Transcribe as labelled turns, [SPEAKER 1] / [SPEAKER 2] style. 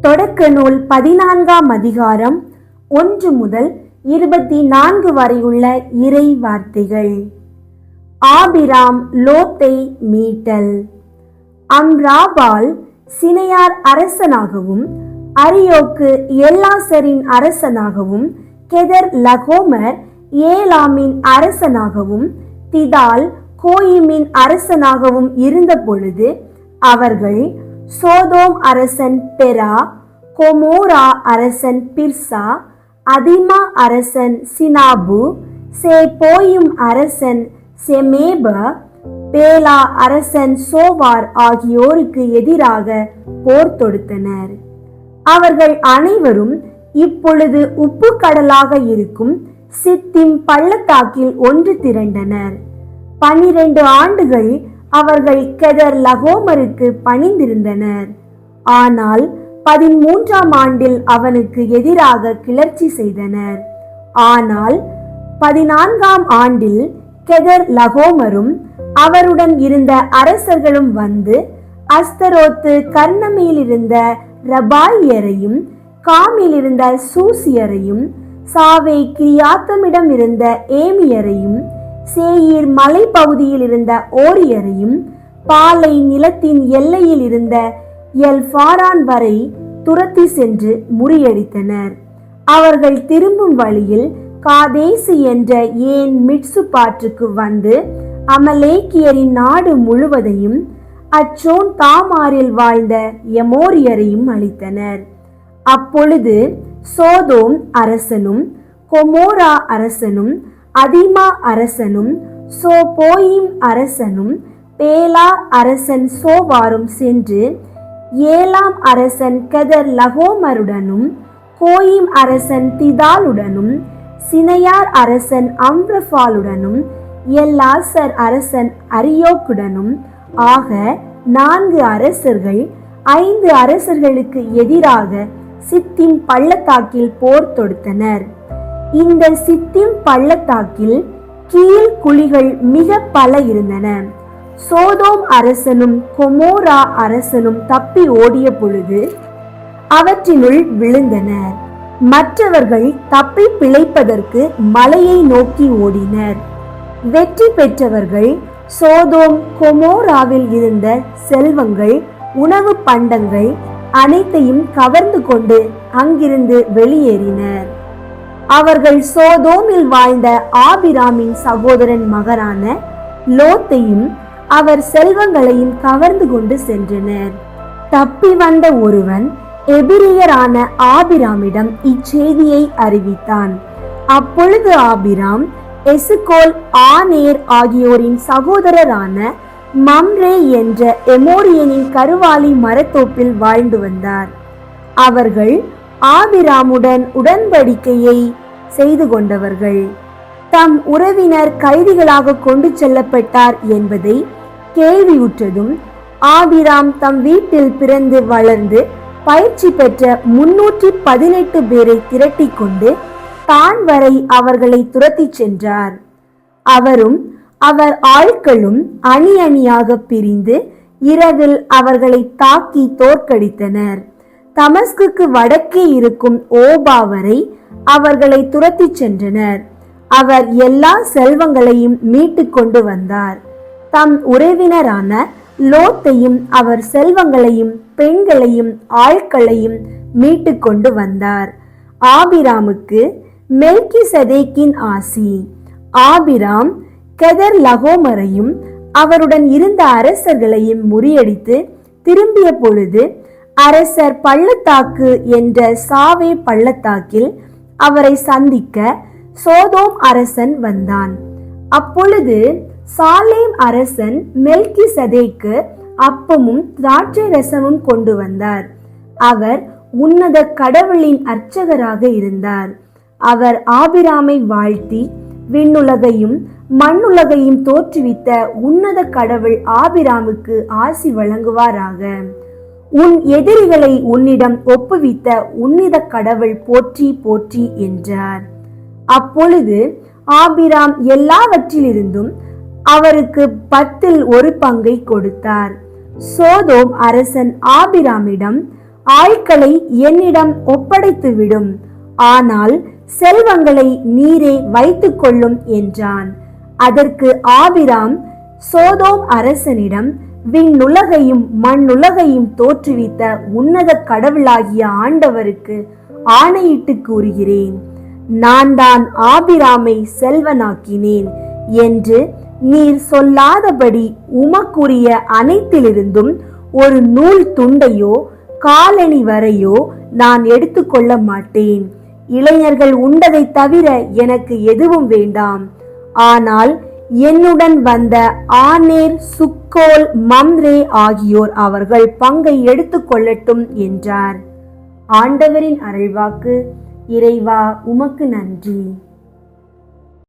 [SPEAKER 1] தொடக்க நூல் பதினான்காம் அதிகாரம் ஒன்று முதல் இருபத்தி நான்கு வரையுள்ள இறை வார்த்தைகள். ஆபிராம் லோத்தை மீட்டல். அம்ராபால் சினையார் அரசனாகவும் அரியோக்கு எல்லாசரின் அரசனாகவும் கெதர் லகோமர் ஏலாமின் அரசனாகவும் திதால் கோயிமின் அரசனாகவும் இருந்த பொழுது அவர்கள் சோதோம் அரசன் பெரா கொமோரா அரசன் பிர்சா அதிமா அரசன் சினாபு சேபோயும் அரசன் செமேப பேலா அரசன் சோவார் ஆகியோருக்கு எதிராக போர் தொடுத்தனர். அவர்கள் அனைவரும் இப்பொழுது உப்பு கடலாக இருக்கும் சித்திம் பள்ளத்தாக்கில் ஒன்று திரண்டனர். பனிரெண்டு ஆண்டுகள் அவர்கள் கெதர் லகோமருக்கு பணிந்திருந்தனர். ஆனால் பதிமூன்றாம் ஆண்டில் அவனுக்கு எதிராக கிளர்ச்சி செய்தனர். ஆனால் பதினான்காம் ஆண்டில் கெதர் லகோமரும் அவருடன் இருந்த அரசர்களும் வந்து அஸ்தரோத்து கர்ணமியில் இருந்த ரபாயரையும் காமில் இருந்த சூசியரையும் சாவே கிரியாத்தமிடம் இருந்த ஏமியரையும் சேயீர் மலைப்பகுதியில் இருந்த ஓரியரையும் பாலை நிலத்தின் எல்லையில் இருந்த எல் ஃபாரான் வரை துரத்தி சென்று முறியடித்தனர். அவர்கள் திரும்பும் வழியில் காதேசு என்ற ஏன் மிட்சு பாற்றுக்கு வந்து அமலேக்கியரின் நாடு முழுவதையும் அச்சோன் தாமாரில் வாழ்ந்த எமோரியரையும் அளித்தனர் அப்பொழுது சோதோம் அரசனும் கொமோரா அரசனும் அதிமா அரசனும் சோபோயிம் அரசனும் பேலா அரசன் சோவாரும் சென்று ஏலாம் அரசன் கதர் லகோமருடனும் கோயிம் அரசன் திதாலுடனும் சினையார் அரசன் அம்ரஃபாலுடனும் எல்லாசர் அரசன் அரியோக்குடனும் ஆக நான்கு அரசர்கள் ஐந்து அரசர்களுக்கு எதிராக சித்திம் பள்ளத்தாக்கில் போர் தொடுத்தனர். இந்த சித்திம் பள்ளத்தாக்கில் கீழ் குழிகள் மிக பல இருந்தன. சோதோம் அரசனும் கொமோரா அரசனும் தப்பி ஓடிய பொழுது அவற்றினுள் விழுந்தனர். மற்றவர்கள் தப்பி பிழைப்பதற்கு மலையை நோக்கி ஓடினர். வெற்றி பெற்றவர்கள் சோதோம் கொமோராவில் இருந்த செல்வங்கள் உணவு பண்டங்கள் அனைத்தையும் கவர்ந்து கொண்டு அங்கிருந்து வெளியேறினர். அவர்கள் சோதோமில் வாழ்ந்த ஆபிராமின் சகோதரன் மகரான லோத்தையும் அவர் செல்வங்களையும் கவர்ந்து கொண்டு சென்றனர். தப்பி வந்த ஒருவன் எபிரியரான ஆபிராமிடம் இச்செய்தியை அறிவித்தான். அப்பொழுது ஆபிராம் எசுகோல் ஆனேர் ஆகியோரின் சகோதரரான மம்ரே என்ற எமோரியனின் கருவாலி மரத்தோப்பில் வாழ்ந்து வந்தார். அவர்கள் ஆபிராமுடன் உடன்படிக்கையை செய்து கொண்டவர்கள். தம் உறவினர் கைதிகளாக கொண்டு செல்லப்பட்டார் என்பதை கேள்வியுற்றதும் ஆபிராம் தம் வீட்டில் பிறந்து வளர்ந்து பயிற்சி பெற்ற முன்னூற்றி பதினெட்டு பேரை திரட்டிக் கொண்டு தான் வரை அவர்களை துரத்திச் சென்றார். அவரும் அவர் ஆட்களும் அணி அணியாக பிரிந்து இரவில் அவர்களை தாக்கி தோற்கடித்தனர். தமஸ்குக்கு வடக்கே இருக்கும் ஓபா வரை அவர்களை துரத்திச் சென்றனர். அவர் எல்லா செல்வங்களையும் மீட்டு கொண்டு வந்தார். தம் உறவினரான லோத்தையும் அவர் செல்வங்களையும் பெண்களையும் ஆட்களையும் மீட்டு கொண்டு வந்தார். ஆபிராமுக்கு மெல்கி சதேக்கின் ஆசி. ஆபிராம் கெதர் லகோமரையும் அவருடன் இருந்த அரசர்களையும் முறியடித்து திரும்பிய பொழுது அரசர் பள்ளத்தாக்கு என்ற சாவே பள்ளத்தாக்கில் அவரை சந்திக்க சோதோம் அரசன் வந்தான். அப்பொழுது சாலேம் அரசன் மெல்கி சதேக்கு அப்பமும் திராட்சை ரசமும் கொண்டு வந்தார். அவர் உன்னத கடவுளின் அர்ச்சகராக இருந்தார். அவர் ஆபிராமை வாழ்த்தி விண்ணுலகையும் மண்ணுலகையும் தோற்றுவித்த உன்னத கடவுள் ஆபிராமுக்கு ஆசி வழங்குவாராக. உன் எதிரிகளை உன்னிடம் ஒப்புவித்த உன்னித கடவுள் போற்றி போற்றி என்றார். அப்பொழுது ஆபிராம் எல்லாவற்றிலிருந்தும் அவருக்கு பத்தில் ஒரு பங்கை கொடுத்தார். சோதோம் அரசன் ஆபிராமிடம் ஆட்களை என்னிடம் ஒப்படைத்துவிடும். ஆனால் செல்வங்களை நீரே வைத்துக் கொள்ளும் என்றான். அதற்கு ஆபிராம் சோதோம் அரசனிடம் விண்ணுலகையும் மண்ணுலகையும் தோற்றுவித்த உன்னத கடவுளாகிய ஆண்டவருக்கு ஆணையிட்டு கூறுகிறேன். நான் தான் ஆபிராமை செல்வனாக்கினேன் என்று நீர் சொல்லாதபடி உமக்குரிய அனைத்திலிருந்தும் ஒரு நூல் துண்டையோ காலணி வரையோ நான் எடுத்துக்கொள்ள மாட்டேன். இளைஞர்கள் உண்டதை தவிர எனக்கு எதுவும் வேண்டாம். ஆனால் என்னுடன் வந்த ஆனேர் சுக்கோல் மம்ரே ஆகியோர் அவர்கள் பங்கை எடுத்துக்கொள்ளட்டும் என்றார். ஆண்டவரின் அருள்வாக்கு இறைவா உமக்கு நன்றி.